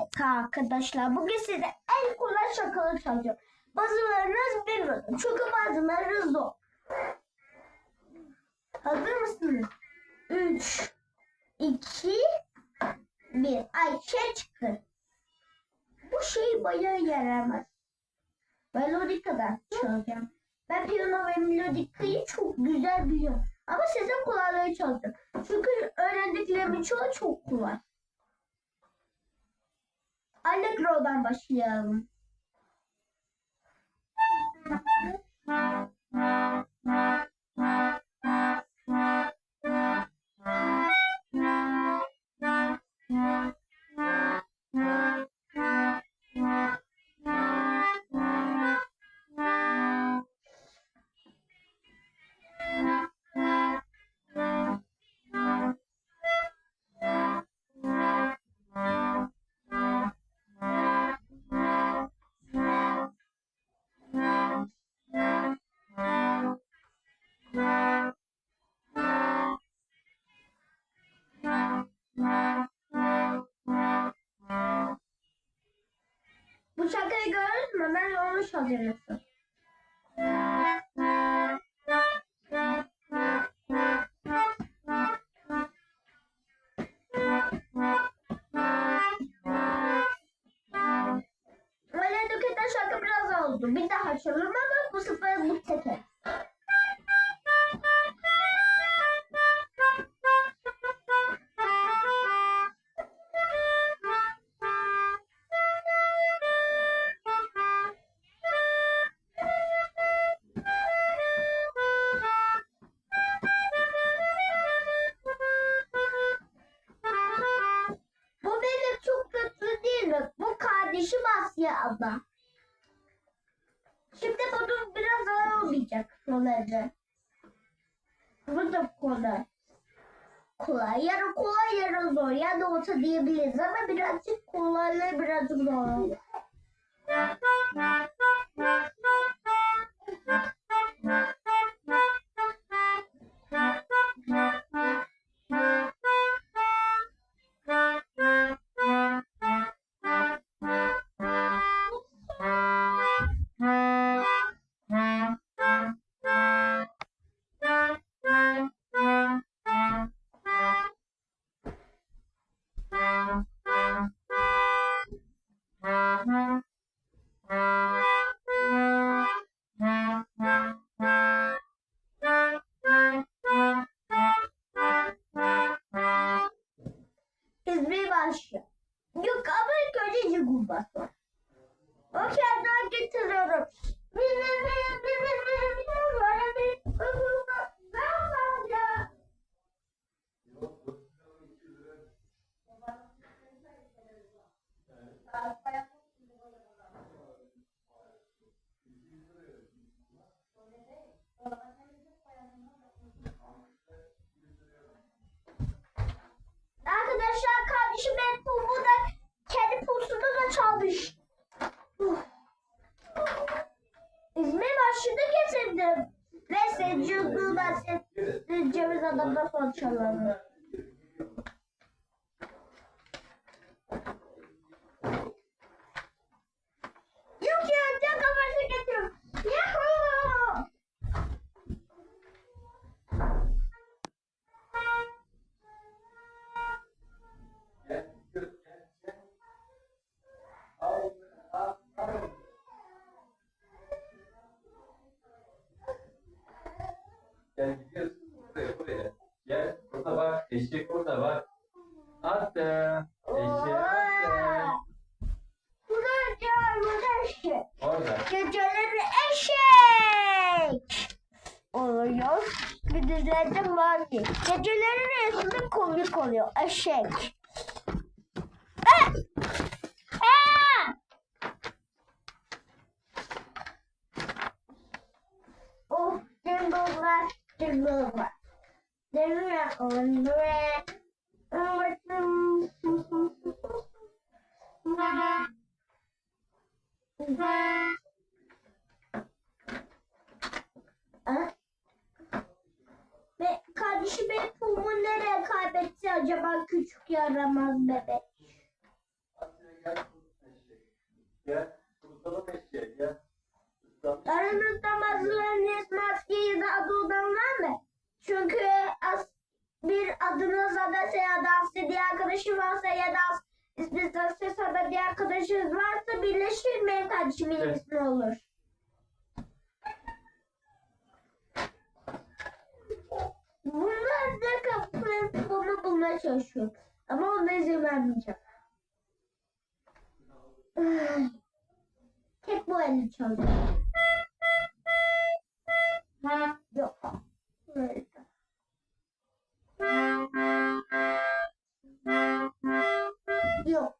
Evet arkadaşlar bugün size en kolay şakaları çalacağım. Bazılarınız bilmiyor. Çünkü bazıları zor. Hazır mısınız? 3 2 1 Ayşe çıkın. Bu şey bayağı yaramaz. Melodika'dan çalacağım. Ben piyano ve melodikayı çok güzel biliyorum. Ama size kolayları çalacağım. Çünkü öğrendiklerimin çoğu çok kolay. Allegro'dan başlayalım. Onu Abla. Şimdi bunun biraz ağır olmayacak şöyle. Bu da kolay. Kolay. Yarı kolay yarı zor. Ya da orta diyebiliriz ama birazcık kolayla birazcık zor. Hizmi Başını getirdim. Neyse cüzdüğünden ses ceviz Gel gidiyorsun buraya buraya. Gel burada bak eşek burada bak. Attım. Eşeği attım. Burada burada eşek. Orada. Geceleri eşek. Oluyor. Gündüzlerde mavi. Geceleri resmi komik oluyor. Eşek. Ah! Ah! Of, cimbolar, cimbolar. Cimbolar, cimbolar. Ah. Ve kardeşim benim pulumu nereye kaybetti acaba küçük yaramaz bebek? gel. Kurutalım eşeğe gel. Aranızda bazılarınız maskeyi de adı olan var mı? Çünkü as bir adınız adası ya da diye arkadaşı varsa ya da ismi Aslı Sada diye arkadaşınız varsa birleşir benim kardeşimin Evet. ismi olur. Bunlar da kapının bunu bulmaya çalışıyor. Ama ona izin vermeyeceğim. Tek bu elini çalacak. Yok. Böyle. Yok.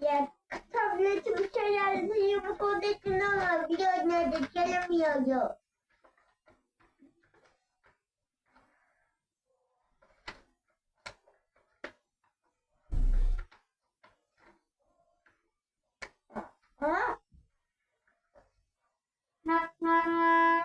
Ya tableti şeylerle yumruk olduğu için olabiliyor. Nerede gelemiyor. Ha? Böyle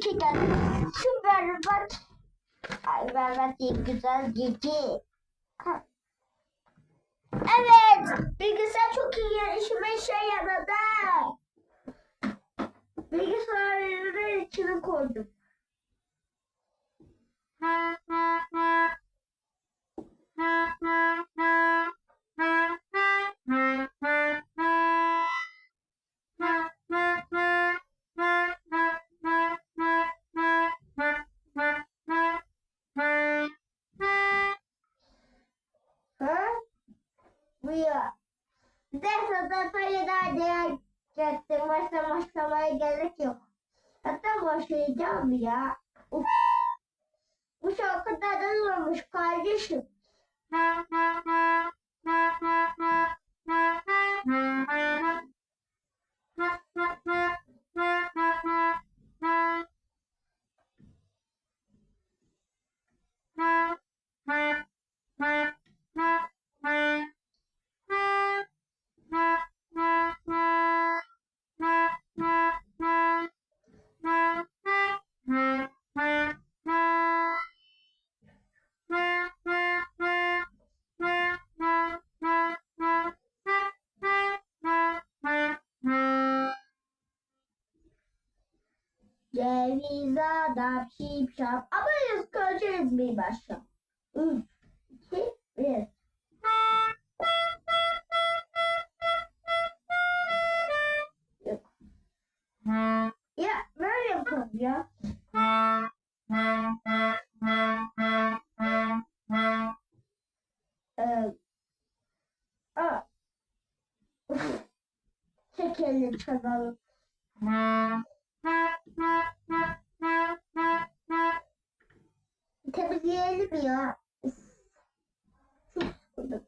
geldi. Şu berbat Ay berbat güzel gece. Evet. Bilgisayar çok iyi gelişme şey yaradı. Bilgisayarın içine koydum. Yeah. Çalalım. Temizleyelim ya. Çok sıkıldım.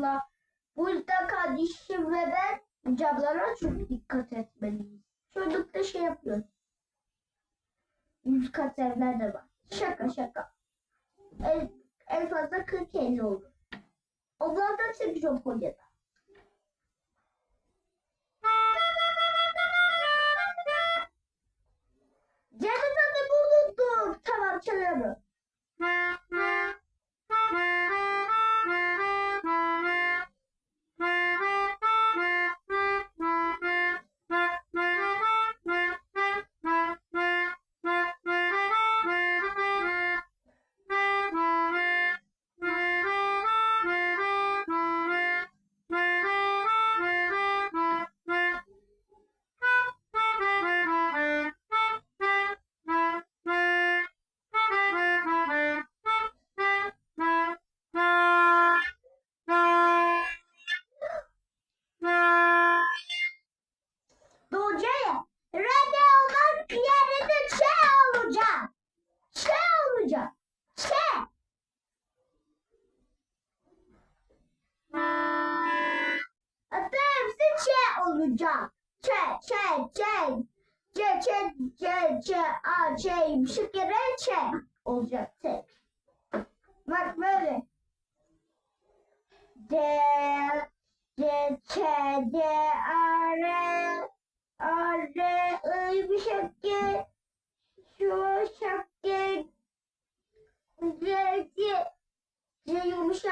Allah. Bu yüzden kardeşim ve ben camlara çok dikkat etmeliyiz. Çocukta şey yapıyoruz. Yüz kat evler de var. Şaka şaka. En, en fazla 40 50 olur. Onlardan çekeceğim Konya'da. Cennet adı bulundu. Tamam çalıyorum.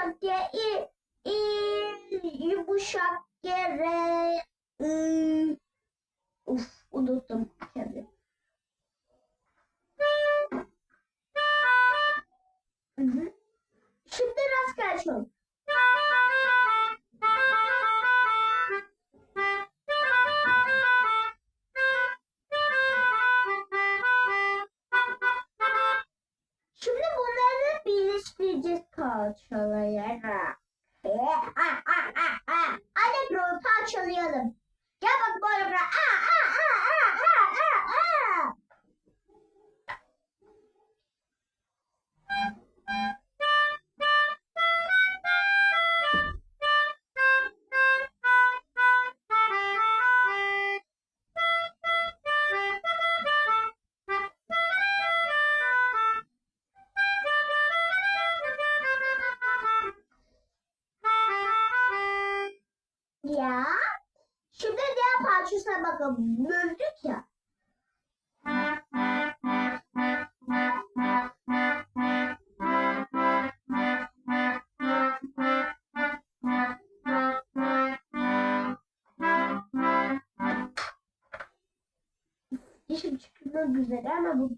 Yumuşak. İ, yumuşak. I. Uf, unuttum kendi. Şimdi rastgele çal. Birleştireceğiz parçalayarak. Hadi bro parçalayalım. Gel bak böyle bro. Aa, aa, aa, aa, aa, aa, aa. Bakalım. Böldük ya. Dişim çıkmak üzere ama bu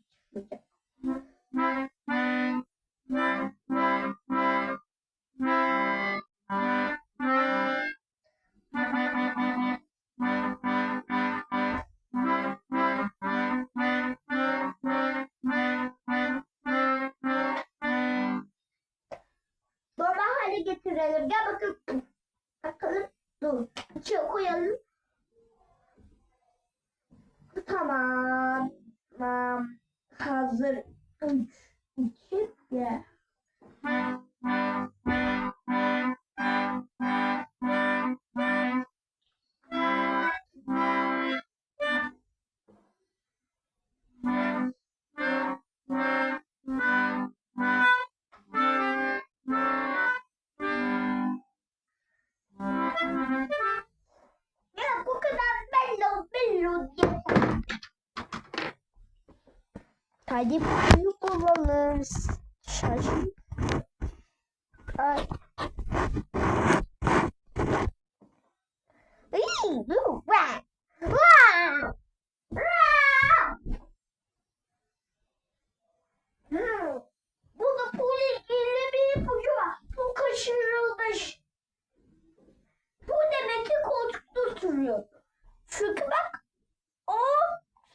Hadi bunu bulalım. Şaşın. Ay. Ay, dur, vah, vah, vah. Hmm, Burada polikille bir ipucu var. Bu kaçırılmış. Bu demek ki koltukta oturuyordu. Çünkü bak o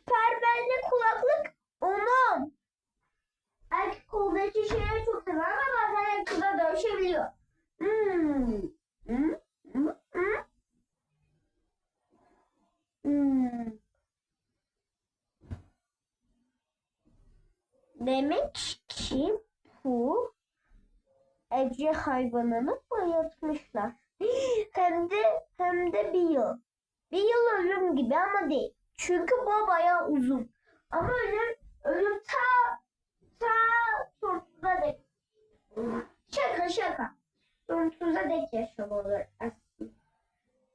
pervane kulaklık onun. Erkek koldaki şeyleri çok sever ama bazen kıza dönüşebiliyor. Hmm. Hmm. Hmm. Hmm. Hmm. Demek ki bu evcil hayvanını bayatmışlar. Hem de hem de bir yıl. Bir yıl ölüm gibi ama değil. Çünkü bu bayağı uzun. Ama ölüm ölüm ta ta sonsuza dek. Şaka şaka. sonsuza dek yaşamalı aslında.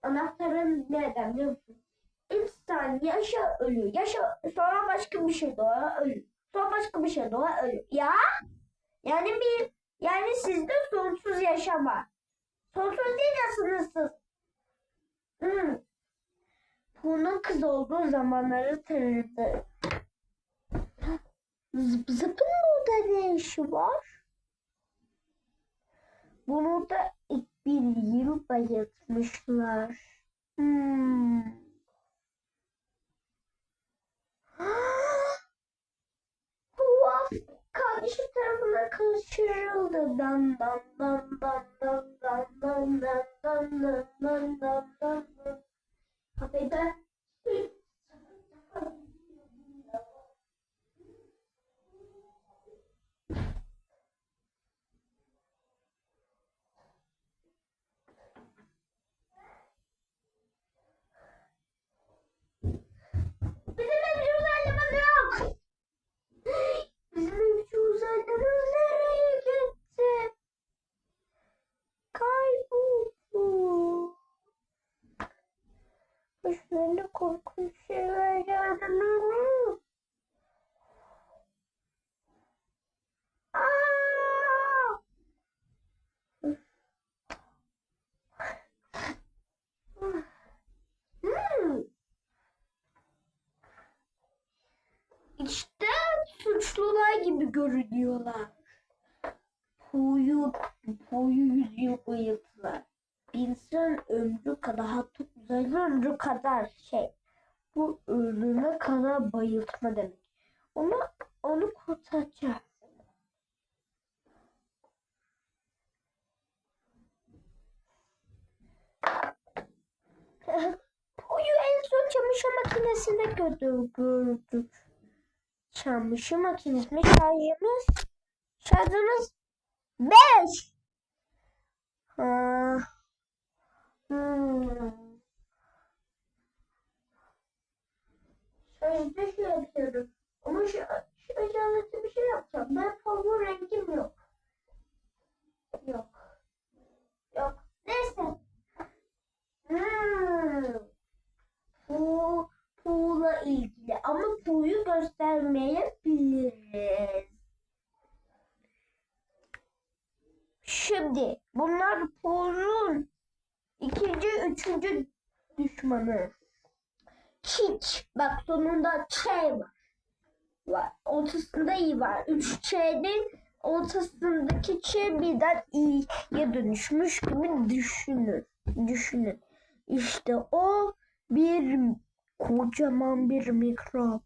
Anahtarın nereden biliyor musun? İnsan yaşa ölü, yaşa sonra başka bir şey doğar ölü. Sonra başka bir şey doğar ölü. Ya yani bir yani sizde sonsuz yaşam var. Sonsuz değil ya sınırsız. Hmm. Bunun kız olduğu zamanları tanıdı. Zıp zıpın burada ne işi var? Bunu da ilk bir yıl bayıltmışlar. Hmm. kardeşim tarafından kaçırıldı. Dan dan dan dan dan dan dan dan dan dan dan dan dan. Kafede görünüyorlar. Puyu, puyu yüzüyor. Bir insan ömrü kadar hatta ömrü kadar şey. Bu ölüme kadar bayıltma demek. Onu, onu kurtaracağız. Puyu en son çamaşır makinesinde gördük. Çamaşır makinesinde şarjımız şarjımız 5. Ha. Hmm. Şarjda şey yapıyorum. Ama şu, şarj aleti bir şey yapacağım. Ben favori rengim yok. Yok. Yok. Neyse. Hmm. Bu Pu'la ilgili ama Pu'yu göstermeyebiliriz. Şimdi bunlar Pu'nun ikinci, üçüncü düşmanı. Hiç. Bak sonunda Ç var. var. Ortasında i var. Üç Ç'nin ortasındaki Ç birden i'ye dönüşmüş gibi düşünün. Düşünün. İşte o bir kocaman bir mikrop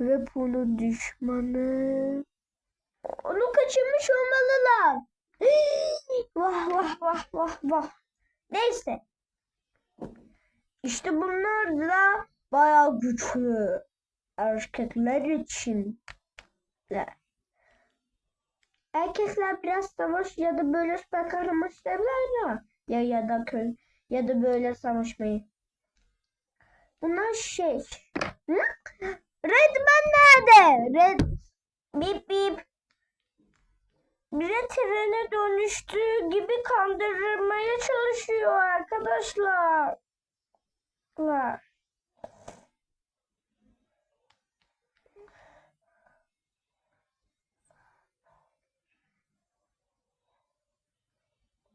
ve bunun düşmanı onu kaçırmış olmalılar. vah vah vah vah vah. Neyse. İşte bunlar da bayağı güçlü erkekler için. Erkekler biraz savaş ya da böyle süper kahraman ya. Ya ya da köy ya da böyle savaşmayı. Bunlar şey. Hı? Redman nerede? Red bip bip. Bize trene dönüştüğü gibi kandırmaya çalışıyor arkadaşlar.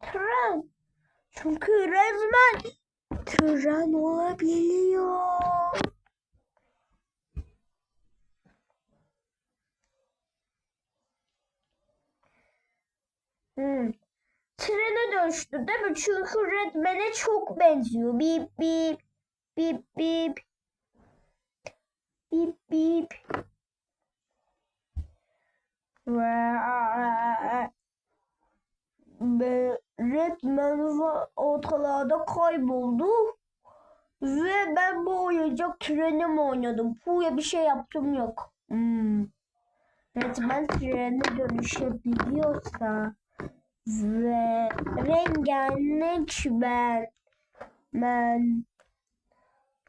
Tren. Çünkü resmen tren olabiliyor. Hmm. Trene dönüştü değil mi? Çünkü Redman'e çok benziyor. Bip bip. Bip bip. Bip bip. Ve va- ortalarda kayboldu. Ve ben bu oyuncak trenim oynadım. Puya bir şey yaptım yok. Hmm. Redman trene dönüşebiliyorsa ve rengarenk ben ben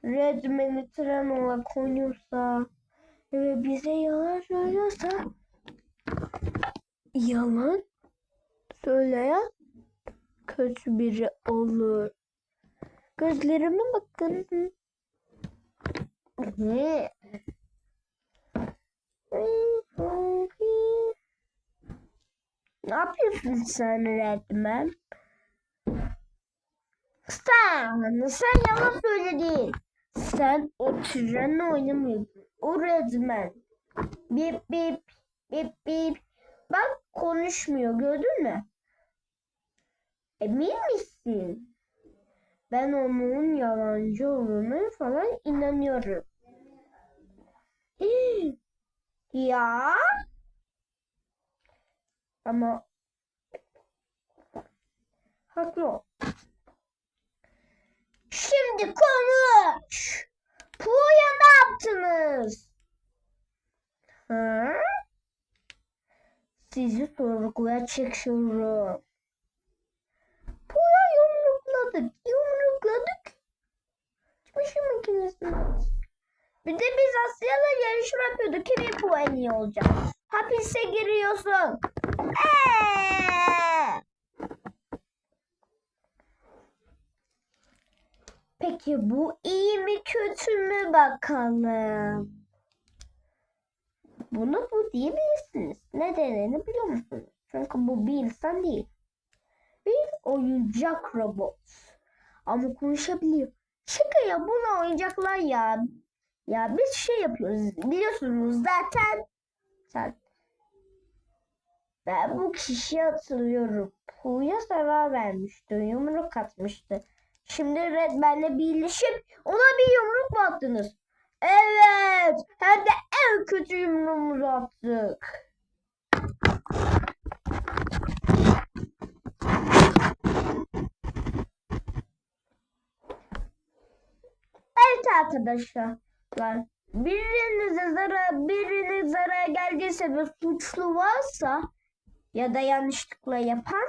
Redman'i tren olarak oynuyorsa ve bize yalan söylüyorsa yalan söyleyen kötü biri olur. Gözlerime bakın. Ne? Yapıyorsun sen Redman? Sen, sen yalan söyledin. Sen o trenle oynamıyordun. O Redman. Bip bip, bip bip. Bak konuşmuyor gördün mü? Emin misin? Ben onun yalancı olduğunu falan inanıyorum. Ya. Ama haklı ol. Şimdi konuş. Puya ne yaptınız? Ha? Sizi sorguya çekiyorum. Puya yumrukladık. Yumrukladık. Makinesine attık. Bir de biz Asya'yla yarışma yapıyorduk. Kimin puan en iyi olacak? Hapise giriyorsun. Ee! Peki bu iyi mi kötü mü bakalım? Bunu bu diyebilirsiniz. Nedenini biliyor musunuz? Çünkü bu bir insan değil. Bir oyuncak robot. Ama konuşabiliyor. Şaka ya bunu oyuncaklar ya. Ya biz şey yapıyoruz. Biliyorsunuz zaten. Zaten. Ben bu kişiyi hatırlıyorum. Pu'ya zarar vermişti. Yumruk atmıştı. Şimdi Redman'le birleşip ona bir yumruk mu attınız? Evet. Hem de en kötü yumruğumuzu attık. Evet arkadaşlar. Birinize zarar, birine zarar geldiyse ve suçlu varsa ya da yanlışlıkla yapan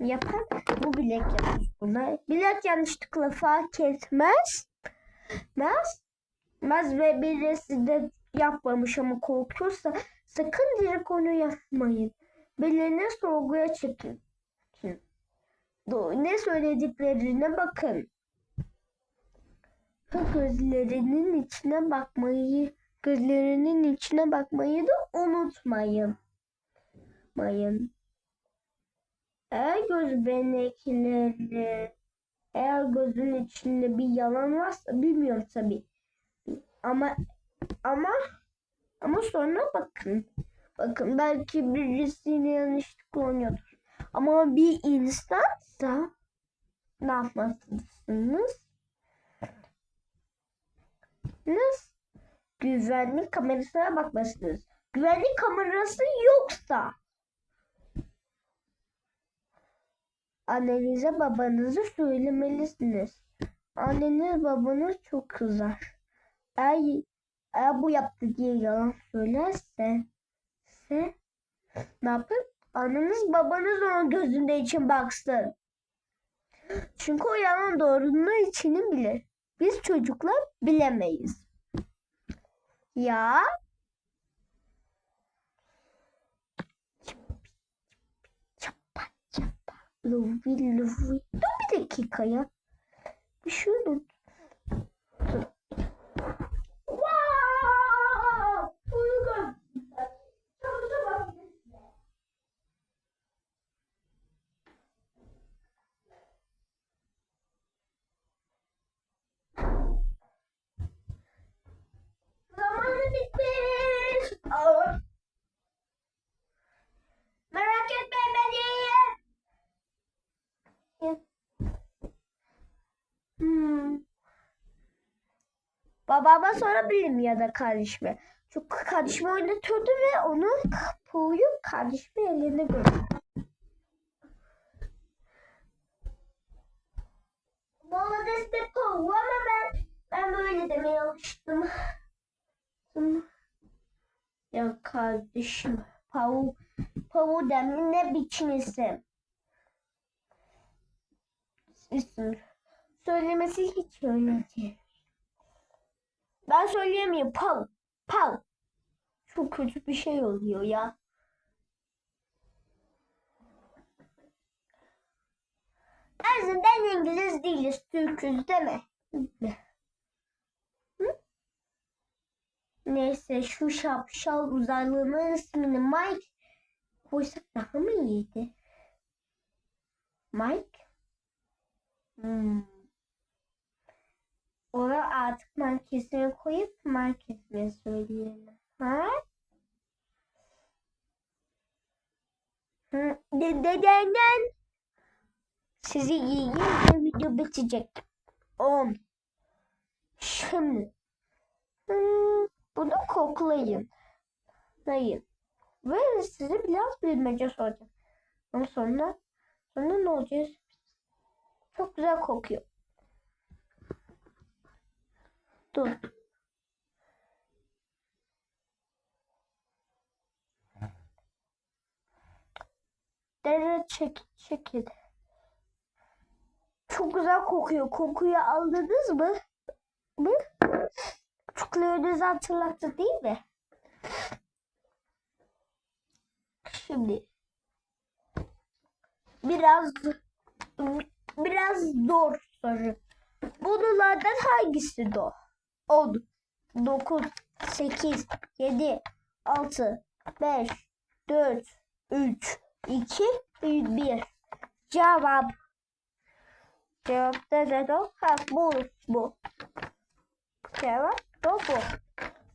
yapan bu bilek yapmış buna. Bilek yanlışlıkla fark etmez. Mez. Mez ve birisi de yapmamış ama korkuyorsa sakın direkt onu yapmayın. Birilerine sorguya çekin. Ne söylediklerine bakın. Gözlerinin içine bakmayı, gözlerinin içine bakmayı da unutmayın. Mayın. Eğer göz benekleri, eğer gözün içinde bir yalan varsa bilmiyorum tabii. Ama ama ama sonra bakın. Bakın belki birisiyle yanlışlıkla oynuyordur. Ama bir insansa ne yapmalısınız? Nasıl? Güvenlik kamerasına bakmalısınız. Güvenlik kamerası yoksa annenize babanızı söylemelisiniz. Anneniz babanız çok kızar. Eğer, eğer bu yaptı diye yalan söylerse se, ne yapın? Anneniz babanız onun gözünde için baksın. Çünkü o yalan doğruluğunu içini bilir. Biz çocuklar bilemeyiz. Ya luvi luvi. Dur bir dakika ya. Bir unut. Dur. Babama sorabilirim ya da kardeşime. Çünkü kardeşimi oynatıyordu ve onun kapuğu kardeşimin elinde gördüm. Bana destek ol ama ben ben böyle demeye alıştım. Ya kardeşim Pavu Pavu demin ne biçim isim? İsim. Söylemesi hiç öyle değil. Ben söyleyemiyorum. Pav. Pav. Çok kötü bir şey oluyor ya. İngiliz değiliz. Türk'üz değil mi? Hı? Neyse şu şapşal uzaylığının ismini Mike koysak daha mı iyiydi? Mike? Hmm. Ona artık merkezine koyup merkezine söyleyelim. Ha? Hı, de- Dedenden sizi yiyeyim ve video bitecek. 10 Şimdi hmm, bunu koklayın. Hayır. Ve size biraz bilmece soracağım. Ama sonra sonra ne olacak? Çok güzel kokuyor. Dur. Dere çek, çekil. Çok güzel kokuyor. Kokuyu aldınız mı? Mı? Çocuklarınızı hatırlattı değil mi? Şimdi biraz biraz zor soru. Bunlardan hangisi doğru? 10, 9, 8, 7, 6, 5, 4, 3, 2, 1. Cevap. Cevap ne o? Ha bu, bu. Cevap da bu.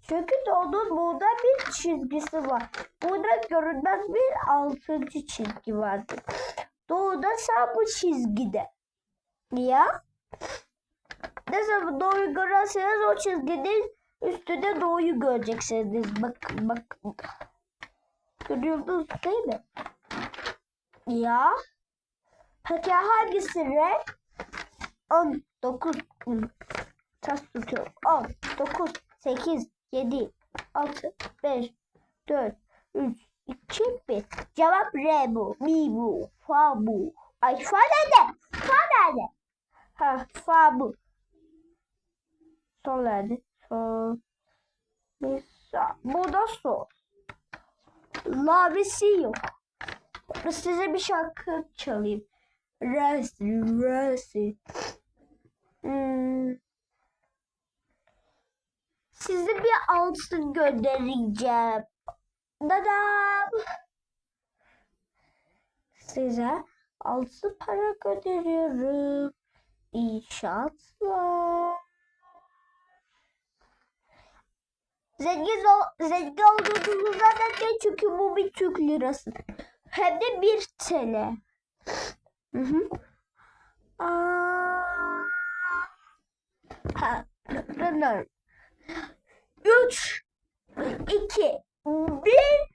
Çünkü doğunun burada bir çizgisi var. Burada görünmez bir altıncı çizgi vardır. Doğuda sen bu çizgide. Ya? Zaman doğuyu görerseniz o çizginin üstünde doğuyu göreceksiniz. Bak bak. Görüyorsunuz değil mi? Ya. Peki hangisi renk? 10, 9, tas tutuyorum. 10, 9, 8, 7, 6, 5, 4, 3, 2, 1. Cevap R bu, mi bu, fa bu. Ay fa nerede? Fa nerede? Ha fa bu. Sol nerede? Sol. Mi, sa. Bu da sol. La ve si yok. Size bir şarkı çalayım. Resi, resi. Hmm. Size bir altın göndereceğim. Dadam. Size altın para gönderiyorum. İnşaatlar. Zengin, ol, zengin olduğunuzu zaten çünkü bu bir Türk lirası. Hem de bir TL. Hı hı. Aa. Ha. Üç, iki, bir.